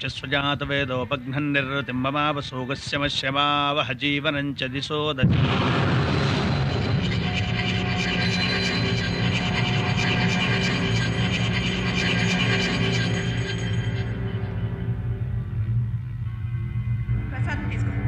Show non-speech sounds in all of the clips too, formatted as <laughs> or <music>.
च स्वजातवेदोपघ्नन्निर्तिम्बमावसोगस्य मश्यमावह जीवनं च दिशो दति ప్రసాదం తీసుకో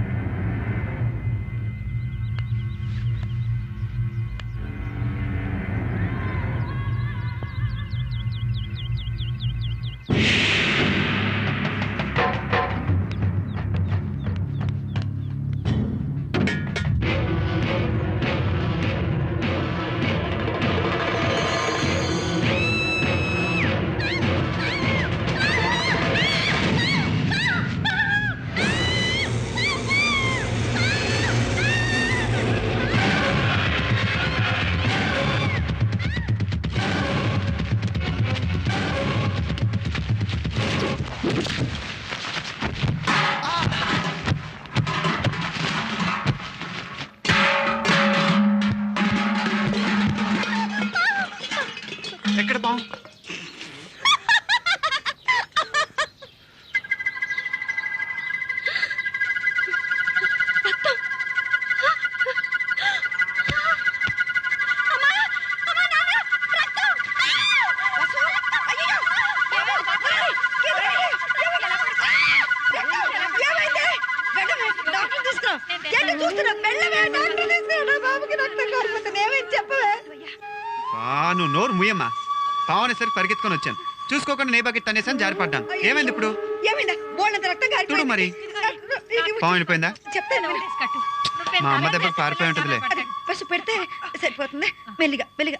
చెప్పవే? ఆ, నువ్వు నోరు ముయ్యమ్మా పావు అనేసరికి పరిగెత్తుకొని వచ్చాను. చూసుకోకుండా నీ బకెట్ తనేసాను జారిపడ్డాను. ఏమైంది ఇప్పుడు. చూడు మరి. పావు వెళ్ళిపోయిందా? మా అమ్మ దెబ్బకి పారిపోయి ఉంటుందిలే. పెడితే సరిపోతుంది? మెల్లిగా మెల్లిగా.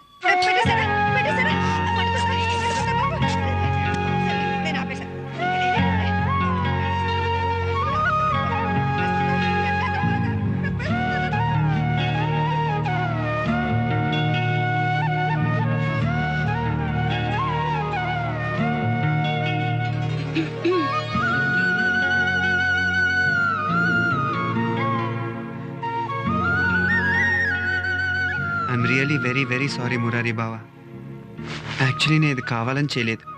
I'm really very very sorry Murari బావా యాక్చువల్లీ నేను ఇది కావాలని చేయలేదు.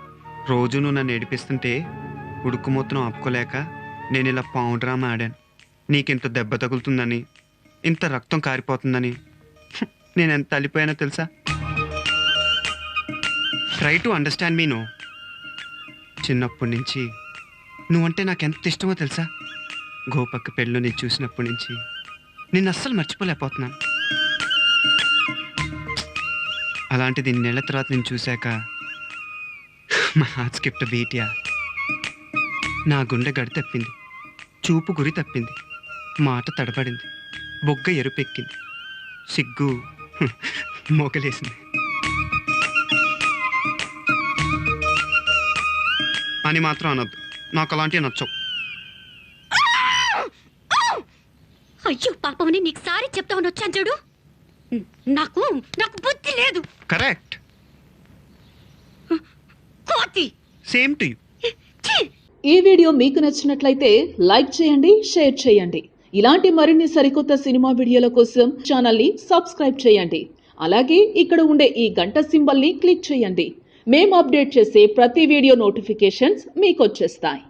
రోజు నువ్వు నన్ను ఏడిపిస్తుంటే ఉడుకు మొత్తం ఆపుకోలేక నేను ఇలా పావు డ్రామా ఆడాను. నీకింత దెబ్బ తగులుతుందని ఇంత రక్తం కారిపోతుందని. <laughs> నేను ఎంత అలిపోయానో తెలుసా? Try to understand me no చిన్నప్పటి నుంచి నువ్వంటే నాకు ఎంత ఇష్టమో తెలుసా? గోపక్క పెళ్ళి నేను చూసినప్పటి నుంచి నిన్ను అస్సలు మర్చిపోలేకపోతున్నాను. అలాంటిది నెల తర్వాత నేను చూశాక మా హార్ట్ స్కిప్ట్ బీటియా. నా గుండె గడి తప్పింది. చూపు గురి తప్పింది. మాట తడబడింది. బొగ్గ ఎరుపెక్కింది. సిగ్గు మోకలేసింది. అని మాత్రం అనొద్దు. నాకు అలాంటివి నచ్చవు. అయ్యో పాపమని నీకు సారీ చెప్తామని వచ్చాను చూడు. నాకు నాకు బుద్ధి లేదు. కరెక్ట్. కోతి. Same to! ఈ వీడియో మీకు నచ్చినట్లయితే లైక్ చేయండి షేర్ చేయండి. ఇలాంటి మరిన్ని సరికొత్త సినిమా వీడియోల కోసం ఛానల్ని సబ్స్క్రైబ్ చేయండి. అలాగే ఇక్కడ ఉండే ఈ గంట సింబల్ని క్లిక్ చేయండి. మేము అప్డేట్ చేసే ప్రతి వీడియో నోటిఫికేషన్స్ మీకు వచ్చేస్తాయి